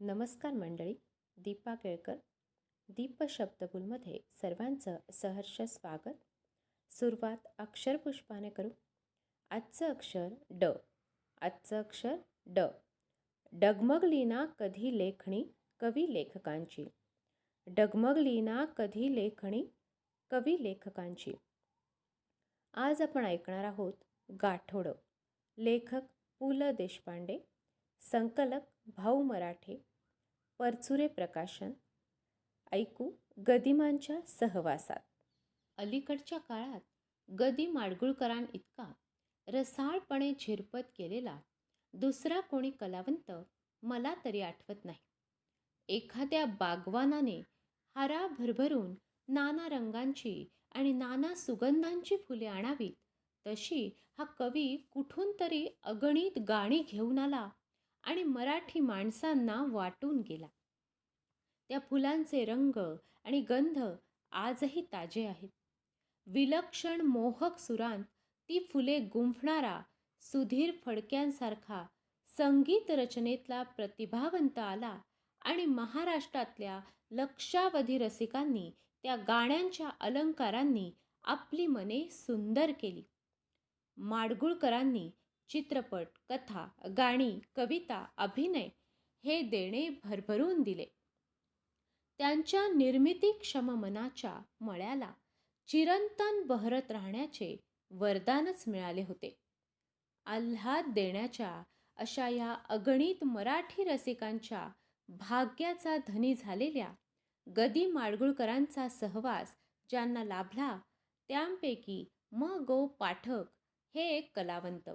नमस्कार मंडळी दीपा केळकर दीप शब्दबुलमध्ये सर्वांचं सहर्ष स्वागत. सुरुवात अक्षरपुष्पाने करू. आजचं अक्षर ड. आजचं अक्षर ड. डगमगली ना कधी लेखणी कवी लेखकांची. डगमगली ना कधी लेखणी कवी लेखकांची. आज आपण ऐकणार आहोत गाठोडं. लेखक पु ल देशपांडे संकलक भाऊ मराठे परचुरे प्रकाशन ऐकू गदिमांच्या सहवासात. अलीकडच्या काळात गदी माडगुळकरां इतका रसाळपणे झिरपत केलेला दुसरा कोणी कलावंत मला तरी आठवत नाही. एखाद्या बागवानाने हारा भरभरून नाना रंगांची आणि नाना सुगंधांची फुले आणावीत तशी हा कवी कुठून तरी अगणित गाणी घेऊन आला आणि मराठी माणसांना वाटून गेला. त्या फुलांचे रंग आणि गंध आजही ताजे आहेत. विलक्षण मोहक सुरांत ती फुले गुंफणारा सुधीर फडक्यांसारखा संगीत रचनेतला प्रतिभावंत आला आणि महाराष्ट्रातल्या लक्षावधी रसिकांनी त्या गाण्यांच्या अलंकारांनी आपली मने सुंदर केली. माडगुळकरांनी चित्रपट कथा गाणी कविता अभिनय हे देणे भरभरून दिले. त्यांच्या निर्मितीक्षम मनाच्या मळ्याला चिरंतन बहरत राहण्याचे वरदानच मिळाले होते. आल्हाद देण्याच्या अशा या अगणित मराठी रसिकांच्या भाग्याचा धनी झालेल्या गदी माडगुळकरांचा सहवास ज्यांना लाभला त्यांपैकी म गो पाठक हे एक कलावंत.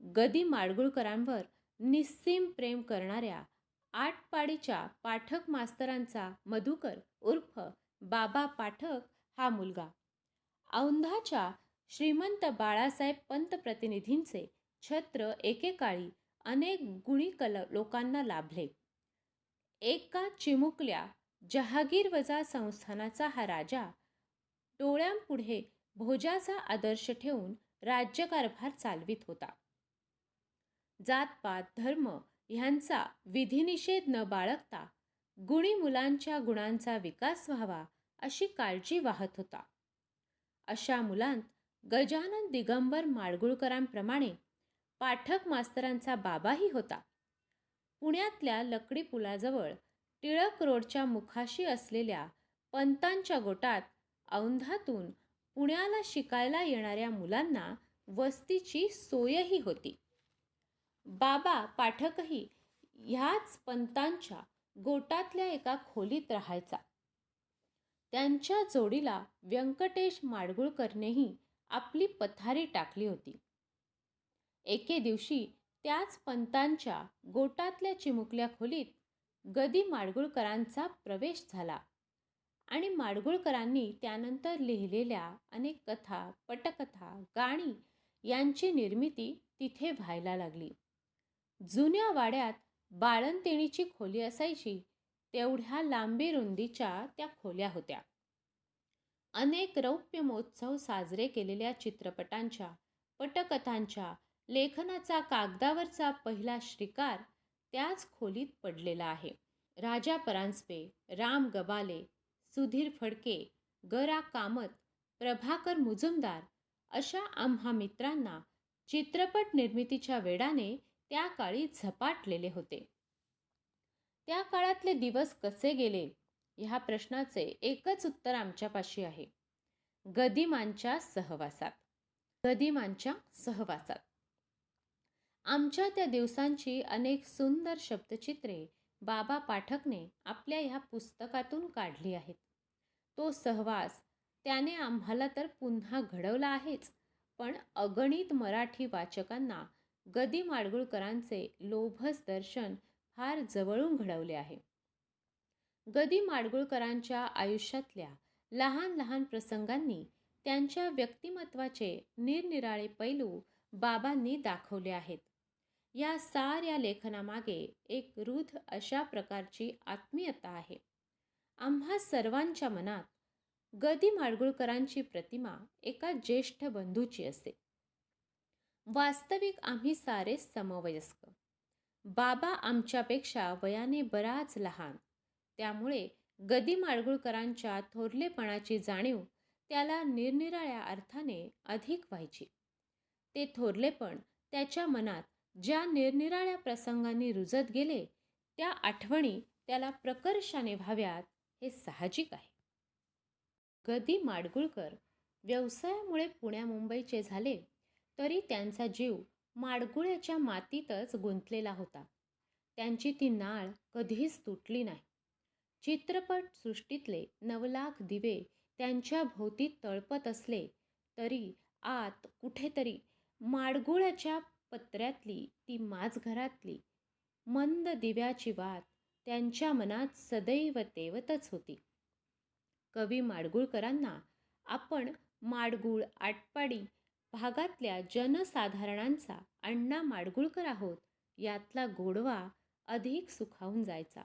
गदी माडगुळकरांवर निस्सीम प्रेम करणाऱ्या आटपाडीच्या पाठक मास्तरांचा मधुकर उर्फ बाबा पाठक हा मुलगा. औंधाच्या श्रीमंत बाळासाहेब पंतप्रतिनिधींचे छत्र एकेकाळी अनेक गुणी कल लोकांना लाभले. एका चिमुकल्या जहागीर वजा संस्थानाचा हा राजा डोळ्यांपुढे भोजाचा आदर्श ठेवून राज्यकारभार चालवित होता. जातपात धर्म ह्यांचा विधिनिषेध न बाळगता गुणी मुलांच्या गुणांचा विकास व्हावा अशी काळजी वाहत होता. अशा मुलांत गजानन दिगंबर माडगुळकरांप्रमाणे पाठक मास्तरांचा बाबाही होता. पुण्यातल्या लकडी पुलाजवळ टिळक रोडच्या मुखाशी असलेल्या पंतांच्या गोटात औंधातून पुण्याला शिकायला येणाऱ्या मुलांना वस्तीची सोयही होती. बाबा पाठकही ह्याच पंतांच्या गोटातल्या एका खोलीत राहायचा. त्यांच्या जोडीला व्यंकटेश माडगुळकरनेही आपली पथारी टाकली होती. एके दिवशी त्याच पंतांच्या गोटातल्या चिमुकल्या खोलीत गदी माडगुळकरांचा प्रवेश झाला आणि माडगुळकरांनी त्यानंतर लिहिलेल्या अनेक कथा पटकथा गाणी यांची निर्मिती तिथे व्हायला लागली. जुन्या वाड्यात बाळंतेणीची खोली असायची तेवढ्या लांबी रुंदीच्या त्या खोल्या होत्या. अनेक रौप्य महोत्सव साजरे केलेल्या चित्रपटांच्या पटकथांच्या लेखनाचा कागदावरचा पहिला श्रीकार त्याच खोलीत पडलेला आहे. राजा परांजपे राम गबाले सुधीर फडके गरा कामत प्रभाकर मुजुमदार अशा आम्हा मित्रांना चित्रपट निर्मितीच्या वेडाने त्या काळी झपाटलेले होते. त्या काळातले दिवस कसे गेले? ह्या प्रश्नाचे एकच उत्तर आमच्यापाशी आहे. गदिमांच्या सहवासात. गदिमांच्या सहवासात. आमच्या त्या दिवसांची अनेक सुंदर शब्दचित्रे बाबा पाठकने आपल्या ह्या पुस्तकातून काढली आहेत. तो सहवास त्याने आम्हाला तर पुन्हा घडवला आहेच पण अगणित मराठी वाचकांना गदी माडगुळकरांचे लोभस दर्शन फार जवळून घडवले आहे. गदी माडगुळकरांच्या आयुष्यातल्या लहान लहान प्रसंगांनी त्यांच्या व्यक्तिमत्वाचे निरनिराळे पैलू बाबांनी दाखवले आहेत. या साऱ्या लेखनामागे एक रुध अशा प्रकारची आत्मीयता आहे. आम्हा सर्वांच्या मनात गदी माडगुळकरांची प्रतिमा एका ज्येष्ठ बंधूची असते. वास्तविक आम्ही सारे समवयस्क. बाबा आमच्यापेक्षा वयाने बराच लहान. त्यामुळे गदी माडगुळकरांच्या थोरलेपणाची जाणीव त्याला निरनिराळ्या अर्थाने अधिक व्हायची. ते थोरलेपण त्याच्या मनात ज्या निरनिराळ्या प्रसंगांनी रुजत गेले त्या आठवणी त्याला प्रकर्षाने व्हाव्यात हे साहजिक आहे. गदी माडगुळकर व्यवसायामुळे पुण्या मुंबईचे झाले. तरी त्यांचा जीव माडगुळ्याच्या मातीतच गुंतलेला होता. त्यांची ती नाळ कधीच तुटली नाही. चित्रपटसृष्टीतले नवलाख दिवे त्यांच्या भोवती तळपत असले तरी आत कुठेतरी माडगुळ्याच्या पत्र्यातली ती माझघरातली मंद दिव्याची वात त्यांच्या मनात सदैव तेवतच होती. कवी माडगुळकरांना आपण माडगुळ आटपाडी भागातल्या जनसाधारणांचा अण्णा माडगुळकर आहोत यातला गोडवा अधिक सुखावून जायचा.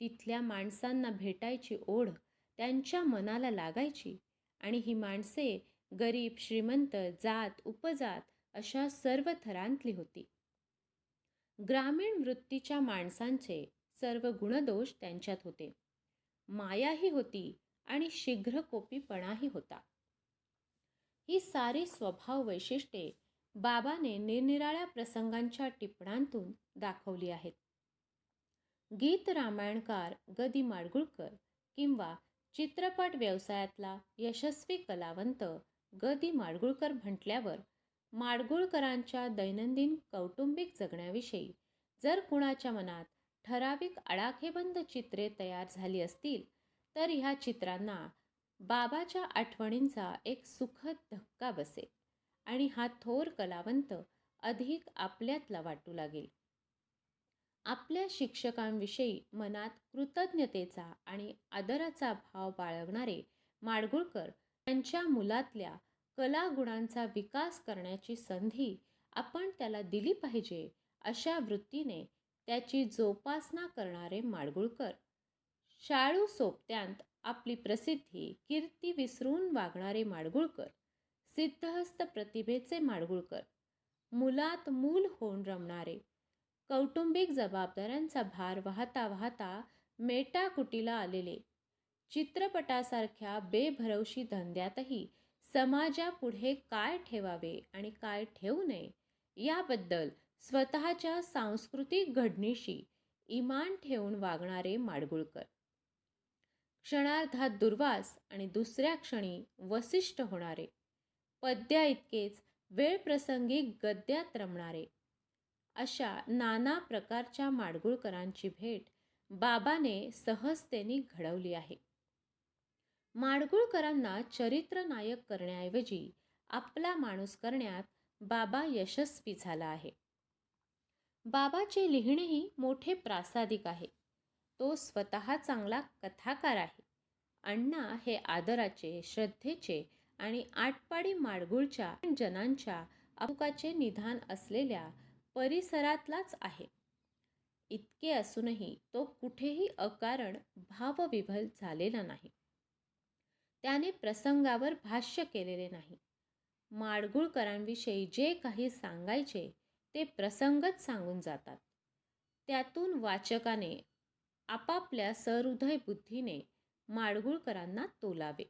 तिथल्या माणसांना भेटायची ओढ त्यांच्या मनाला लागायची आणि ही माणसे गरीब श्रीमंत जात उपजात अशा सर्व थरांतली होती. ग्रामीण वृत्तीच्या माणसांचे सर्व गुणदोष त्यांच्यात होते. मायाही होती आणि शीघ्रकोपीपणाही होता. ही सारी स्वभाव वैशिष्ट्ये बाबाने निरनिराळ्या प्रसंगांच्या टिपणांतून दाखवली आहेत. गीत रामायणकार गदी माडगुळकर किंवा चित्रपट व्यवसायातला यशस्वी कलावंत गदी माडगुळकर म्हटल्यावर माडगुळकरांच्या दैनंदिन कौटुंबिक जगण्याविषयी जर कुणाच्या मनात ठराविक आडाखेबंद चित्रे तयार झाली असतील तर ह्या चित्रांना बाबाच्या आठवणींचा एक सुखद धक्का बसेल आणि हा थोर कलावंत अधिक आपल्यातला वाटू लागेल. आपल्या शिक्षकांविषयी मनात कृतज्ञतेचा आणि आदराचा भाव बाळगणारे माडगुळकर त्यांच्या मुलातल्या कलागुणांचा विकास करण्याची संधी आपण त्याला दिली पाहिजे अशा वृत्तीने त्याची जोपासना करणारे माडगुळकर. शाळू सोबत्यांत आपली प्रसिद्धी कीर्ती विसरून वागणारे माडगुळकर सिद्धहस्त प्रतिभेचे माडगुळकर मुलात मूल होऊन रमणारे कौटुंबिक जबाबदाऱ्यांचा भार वाहता वाहता मेटाकुटीला आलेले चित्रपटासारख्या बेभरवशी धंद्यातही समाजापुढे काय ठेवावे आणि काय ठेवू नये याबद्दल स्वतःच्या सांस्कृतिक घडणीशी इमान ठेवून वागणारे माडगुळकर. क्षणार्धात दुर्वास आणि दुसऱ्या क्षणी वसिष्ठ होणारे. पद्या इतकेच वेळप्रसंगी गद्यात रमणारे. अशा नाना प्रकारच्या माडगुळकरांची भेट बाबाने सहजतेने घडवली आहे. माडगुळकरांना चरित्र नायक करण्याऐवजी आपला माणूस करण्यात बाबा यशस्वी झाला आहे. बाबाचे लिहिणेही मोठे प्रासादिक आहे. तो स्वतः चांगला कथाकार आहे. अण्णा हे आदराचे श्रद्धेचे आणि आटपाडी माडगुळच्या जनांच्या अपुकाचे निधान असलेल्या परिसरातलाच आहे. इतके असूनही तो कुठेही अकारण भावविभल झालेला नाही. त्याने प्रसंगावर भाष्य केलेले नाही. माडगुळकरांविषयी जे काही सांगायचे ते प्रसंगच सांगून जातात. त्यातून वाचकाने आपापल्या सहृदय बुद्धीने माडगुळकरांना तोलावे.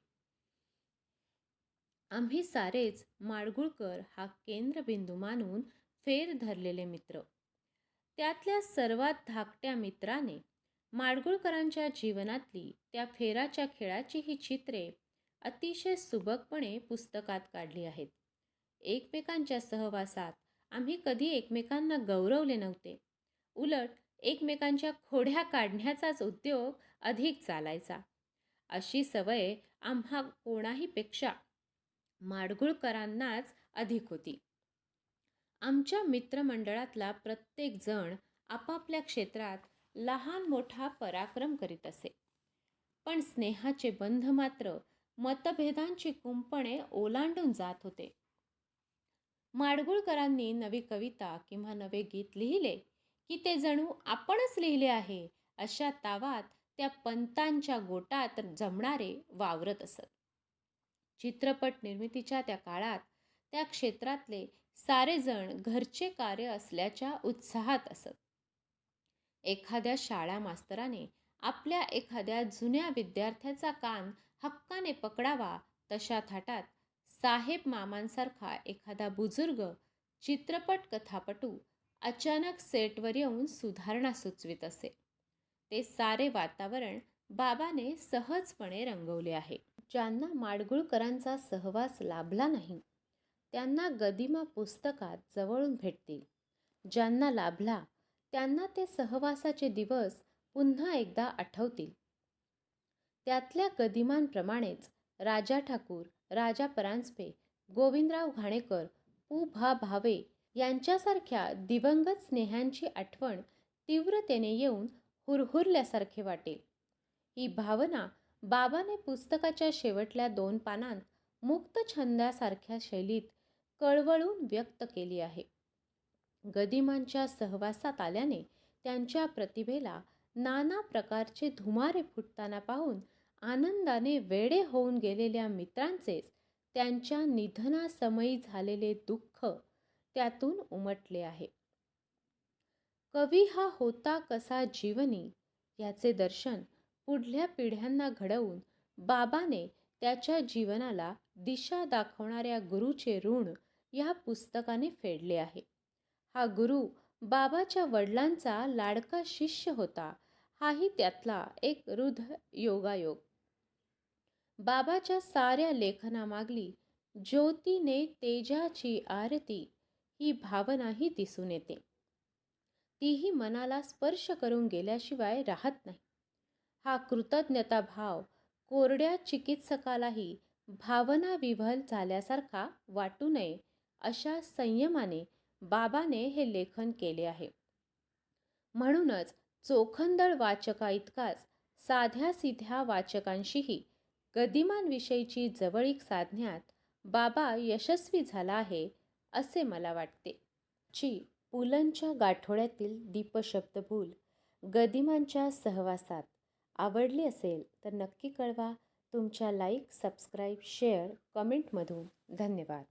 आम्ही सारेच माडगुळकर हा केंद्रबिंदू मानून फेर धरलेले मित्र. त्यातल्या सर्वात धाकट्या मित्राने माडगुळकरांच्या जीवनातली त्या फेराच्या खेळाची ही चित्रे अतिशय सुबकपणे पुस्तकात काढली आहेत. एकमेकांच्या सहवासात आम्ही कधी एकमेकांना गौरवले नव्हते. उलट एकमेकांच्या खोड्या काढण्याचाच उद्योग अधिक चालायचा. अशी सवय आम्हा कोणाहीपेक्षा माडगुळकरांनाच अधिक होती. आमच्या मित्रमंडळातला प्रत्येक जण आपापल्या क्षेत्रात लहान मोठा पराक्रम करीत असे. पण स्नेहाचे बंध मात्र मतभेदांची कुंपणे ओलांडून जात होते. माडगुळकरांनी नवी कविता किंवा नवे गीत लिहिले की ते जणू आपणच लिहिले आहे अशा तावात त्या पंतांच्या गोटात जमणारे वावरत असत. चित्रपट निर्मितीच्या त्या काळात त्या क्षेत्रातले सारेजण घरचे कार्य असल्याच्या उत्साहात असत. एखाद्या शाळा मास्तराने आपल्या एखाद्या जुन्या विद्यार्थ्याचा कान हक्काने पकडावा तशा थाटात साहेब मामांसारखा एखादा बुजुर्ग चित्रपट कथापटू अचानक सेटवर येऊन सुधारणा सुचवित असे. ते सारे वातावरण बाबाने सहजपणे रंगवले आहे. ज्यांना माडगुळकरांचा सहवास लाभला नाही त्यांना गदिमा पुस्तकात जवळून भेटतील. ज्यांना लाभला त्यांना ते सहवासाचे दिवस पुन्हा एकदा आठवतील. त्यातल्या गदिमांप्रमाणेच राजा ठाकूर राजा परांजपे गोविंदराव घाणेकर पु. भा. भावे यांच्यासारख्या दिवंगत स्नेहांची आठवण तीव्रतेने येऊन हुरहुरल्यासारखे वाटेल. ही भावना बाबाने पुस्तकाच्या शेवटल्या दोन पानांत मुक्त छंदासारख्या शैलीत कळवळून व्यक्त केली आहे. गदिमांच्या सहवासात आल्याने त्यांच्या प्रतिभेला नाना प्रकारचे धुमारे फुटताना पाहून आनंदाने वेडे होऊन गेलेल्या मित्रांचेच त्यांच्या निधनासमयी झालेले दुःख त्यातून उमटले आहे. कवी हा होता कसा जीवनी याचे दर्शन पुढल्या पिढ्यांना घडवून बाबाने त्याच्या जीवनाला दिशा दाखवणाऱ्या गुरुचे ऋण या पुस्तकाने फेडले आहे. हा गुरु बाबाच्या वडिलांचा लाडका शिष्य होता हाही त्यातला एक रुध योगायोग. बाबाच्या साऱ्या लेखनामागली ज्योतीने तेजाची आरती ही भावनाही दिसून येते. तीही मनाला स्पर्श करून गेल्याशिवाय राहत नाही. हा कृतज्ञता भाव कोरड्या चिकित्सकालाही भावनाविव्हल झाल्यासारखा वाटू नये अशा संयमाने बाबाने हे लेखन केले आहे. म्हणूनच चोखंदळ वाचका इतकाच साध्या सिध्या वाचकांशीही गदिमांविषयीची जवळीक साधण्यात बाबा यशस्वी झाला आहे असे मला वाटते. ची पुलंच्या गाठोड्यातील दीपशब्दभूल गदिमांच्या सहवासात आवडली असेल तर नक्की कळवा. तुमच्या लाईक सबस्क्राईब शेअर कमेंटमधून धन्यवाद.